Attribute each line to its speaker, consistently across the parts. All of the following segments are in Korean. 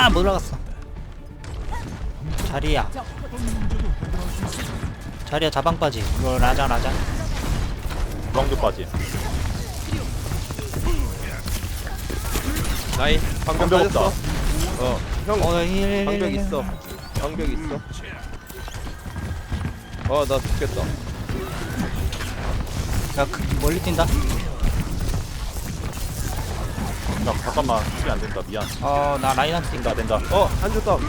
Speaker 1: 아 못 올라갔어. 자리야. 자리야 자방빠지. 이거 라자 라자.
Speaker 2: 빠짐
Speaker 3: 나이 방벽
Speaker 2: 방벽
Speaker 3: 빠졌어.
Speaker 2: 없다.
Speaker 3: 어형
Speaker 1: 어힐
Speaker 3: 방벽 있어. 방벽 있어. 어나 죽겠다.
Speaker 1: 야 그, 멀리 뛴다
Speaker 2: 나 잠깐만 시간 안 된다. 미안.
Speaker 1: 어나 라인한테 뛴다
Speaker 2: 된다. 된다
Speaker 3: 어 한조 다운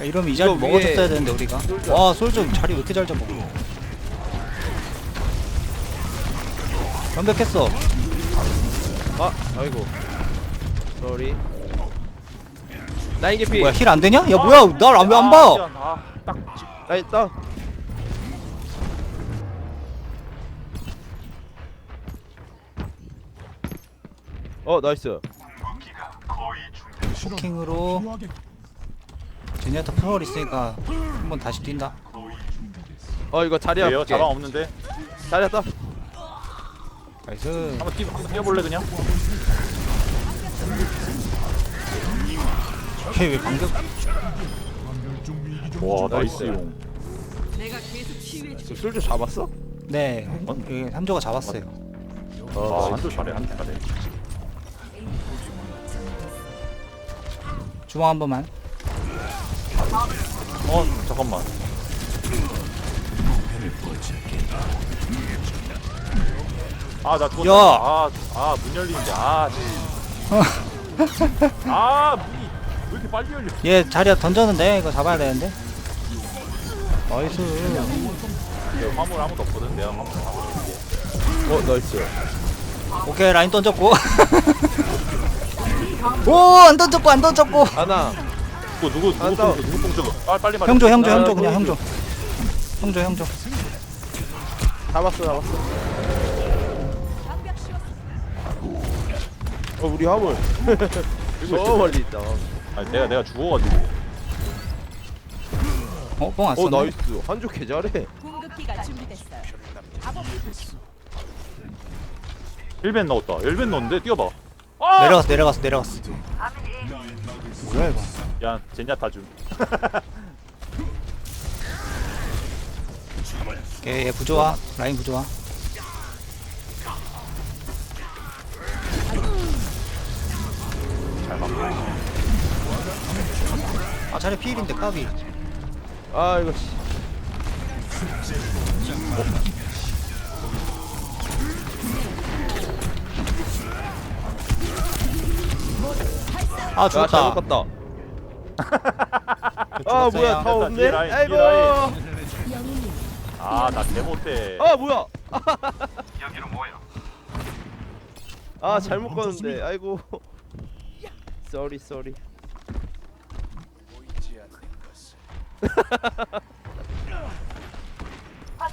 Speaker 1: 야, 이러면 이 자리
Speaker 3: 이거
Speaker 1: 먹어줬어야 되는데 우리가.
Speaker 3: 솔져.
Speaker 1: 와 솔좀 자리 왜 이렇게 잘 잡아? 완벽했어.
Speaker 3: 아 아이고. 쏘리. 나인 개피.
Speaker 1: 뭐야 힐 안 되냐? 야 뭐야 날왜안 봐?
Speaker 2: 아딱
Speaker 3: 나인 다운 어 나이스.
Speaker 1: 포킹으로 제니아타 프로얼 있으니까 한번 다시 뛴다.
Speaker 3: 어 이거 자리야
Speaker 2: 왜요? 자방 없는데?
Speaker 3: 자리야 다운
Speaker 1: 나이스.
Speaker 2: 한번 뛰 한번 뛰어볼래 그냥?
Speaker 1: 걔왜 방금?
Speaker 2: 와
Speaker 3: 나이스.
Speaker 2: 용.
Speaker 3: 저 술주 잡았어?
Speaker 1: 네. 그, 삼조가 잡았어요.
Speaker 2: 아, 한도 잘해, 한도 잘해.
Speaker 1: 주방 한 번만
Speaker 2: 어, 잠깐만. 아, 나 죽었다.
Speaker 1: 야!
Speaker 2: 아, 아, 문 열리는데. 아, 씨. 아, 문이 왜 이렇게 빨리 열려?
Speaker 1: 얘 자리야 던졌는데 이거 잡아야 되는데 나이스
Speaker 2: 내 화물 아무도 없거든. 내가 화물 화물.
Speaker 3: 어 나이스
Speaker 1: 오케이 라인 던졌고 오안 던졌고 안 던졌고
Speaker 3: 하나
Speaker 2: 누구 누구
Speaker 3: 아,
Speaker 2: 누구
Speaker 3: 싸워.
Speaker 2: 뽕 누구 뽕 저거? 빨리 빨리 말해.
Speaker 1: 형조 형조
Speaker 3: 나
Speaker 1: 형조 그냥 형조. 형조 형조
Speaker 3: 잡았어 잡았어 어 우리 화물 저? 멀리 있다
Speaker 2: 아니, 내가 내가 죽어가지고.
Speaker 1: 어뽕안
Speaker 3: 어
Speaker 1: 썼네
Speaker 3: 나이스 한조 개 잘해
Speaker 4: 공급기가 준비됐어요.
Speaker 2: 일벤 넣었다. 일벤 넣었는데 뛰어봐. 아!
Speaker 1: 내려갔어 내려갔어 내려갔어 뭐야 이거
Speaker 2: 야, 젠야타 줌.
Speaker 1: 오케이 얘 부조화 라인 부조화
Speaker 2: 잘 맞고.
Speaker 1: 아 자리 피일인데 까비
Speaker 3: 아 이거 씨 아아
Speaker 1: 죽었다.
Speaker 3: 잘못 갔다. 아 뭐야 다
Speaker 2: 됐다,
Speaker 3: 없네?
Speaker 2: 라인,
Speaker 3: 아이고.
Speaker 2: 뒤에 라인. 아, 나 개 못해.
Speaker 3: 아 뭐야. 아 잘못 껐는데. 아이고. 쏘리 쏘리.
Speaker 2: 아,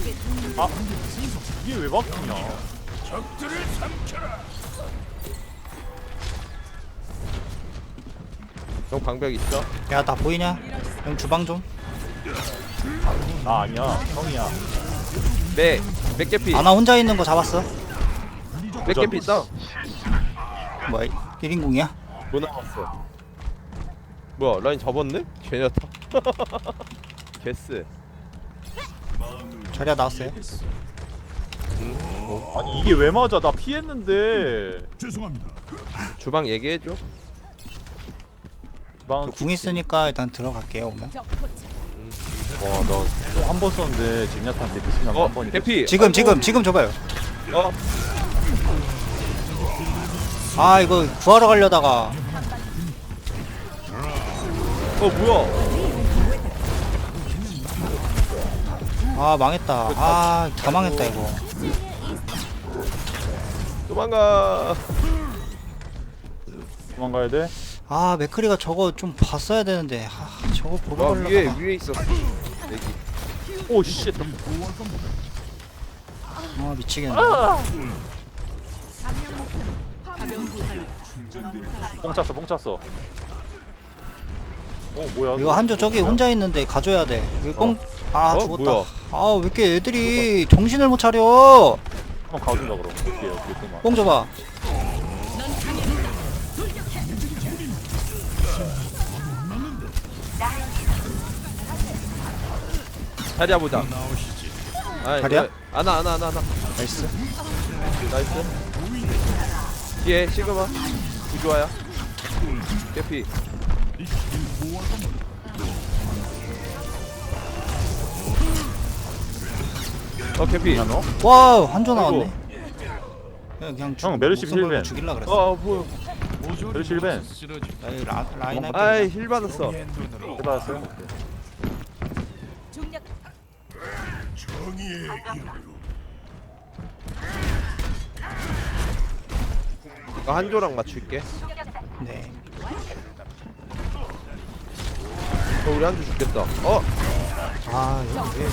Speaker 2: 이게 왜 바뀌냐?
Speaker 3: 형 방벽 있어?
Speaker 1: 야 나 보이냐? 형 주방 좀
Speaker 2: 나 아니야, 형이야.
Speaker 3: 네 맥개피
Speaker 1: 아나 혼자 있는 거 잡았어
Speaker 3: 맥개피 있다
Speaker 1: 뭐야 1인궁이야?
Speaker 3: 뭐 나왔어 뭐야 라인 잡았네? 개냐타 개쎄
Speaker 1: 자리야 나왔어요
Speaker 2: 아니 이게 왜 맞아? 나 피했는데.
Speaker 3: 주방 얘기해줘.
Speaker 1: 방궁 있으니까 일단 들어갈게요 오면.
Speaker 2: 와나 한 번 썼는데 젠야타한테 미친나
Speaker 3: 어
Speaker 2: 한번
Speaker 3: 개피.
Speaker 1: 지금 지금 지금 줘봐요.
Speaker 3: 어.
Speaker 1: 아 이거 구하러 가려다가.
Speaker 3: 어 뭐야?
Speaker 1: 아 망했다. 아 다 망했다 이거
Speaker 3: 도망가
Speaker 2: 도망가야 돼.
Speaker 1: 아 맥크리가 저거 좀 봤어야 되는데 아 저거 보러
Speaker 3: 와 위에
Speaker 1: 가려다가
Speaker 3: 위에 있었어
Speaker 2: 오 씨.
Speaker 1: 아 미치겠네
Speaker 2: 뽕 찼어, 뽕 찼어. 어 뭐야?
Speaker 1: 이거 한조 저기 혼자 있는데 가져야 돼 이거 꽁... 아
Speaker 3: 어,
Speaker 1: 죽었다.
Speaker 3: 뭐야?
Speaker 1: 아왜 이렇게 애들이 정신을 못 차려?
Speaker 2: 한번 가준다 그럼. 어떻게 어떻게
Speaker 1: 또뽕 줘봐.
Speaker 3: 자리야 보자. 아이,
Speaker 1: 자리야?
Speaker 3: 네. 아나 아나 아나 아나.
Speaker 1: 나이스.
Speaker 3: 나이스. 뒤에 시그마. 구조아야 개피 어 개피
Speaker 2: 너?
Speaker 1: 와우 한조. 나왔네. 그냥 그냥
Speaker 2: 형, 메르시
Speaker 1: 목숨 걸고
Speaker 2: 필벤.
Speaker 1: 죽일라 그랬어.
Speaker 3: 어 뭐,
Speaker 2: 별 실벤.
Speaker 1: 아이 라, 라인 할게
Speaker 3: 아이 힐 받았어.
Speaker 2: 해봤어요?
Speaker 3: 이거 한조랑 맞출게.
Speaker 1: 네.
Speaker 3: 어 우리 한조 죽겠다. 어
Speaker 1: 아왜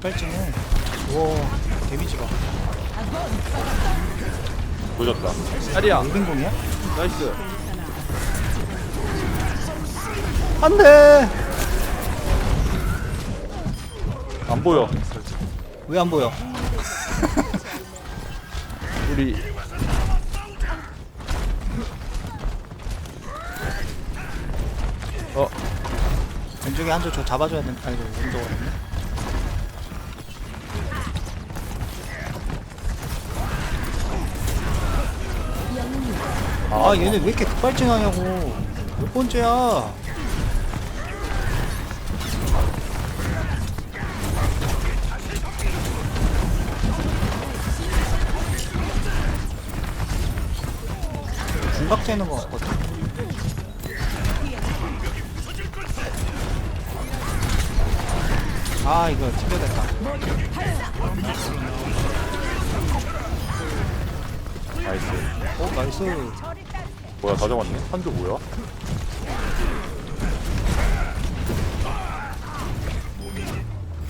Speaker 1: 빨징해 우와 데미지가
Speaker 2: 보셨다.
Speaker 3: 자리야.
Speaker 1: 무빙공이야?
Speaker 3: 나이스.
Speaker 1: 안돼!
Speaker 2: 안 보여.
Speaker 1: 왜 안 보여?
Speaker 3: 우리
Speaker 1: 왼쪽에 한조 저 잡아줘야 된다 아이고 운동을 했네. 아 얘네 왜 이렇게 급발진하냐고. 몇 번째야? 재는 거 같거든 아 이거 튕겨됐다.
Speaker 2: 나이스.
Speaker 1: 어 나이스.
Speaker 2: 뭐야 다 잡았네? 한조 뭐야?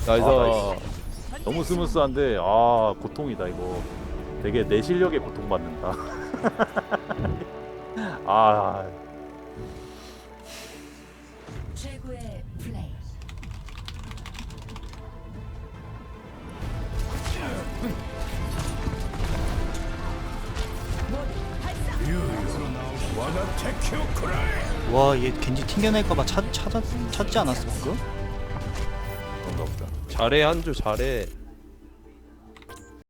Speaker 3: 나이스.
Speaker 2: 아, 너무 스무스한데 아 고통이다 이거. 되게 내 실력에 고통받는다. 아.
Speaker 4: 최고의
Speaker 1: 와 얘 겐지 튕겨낼까봐 찾, 찾았, 찾지 않았어 방금?
Speaker 3: 잘해 한조 잘해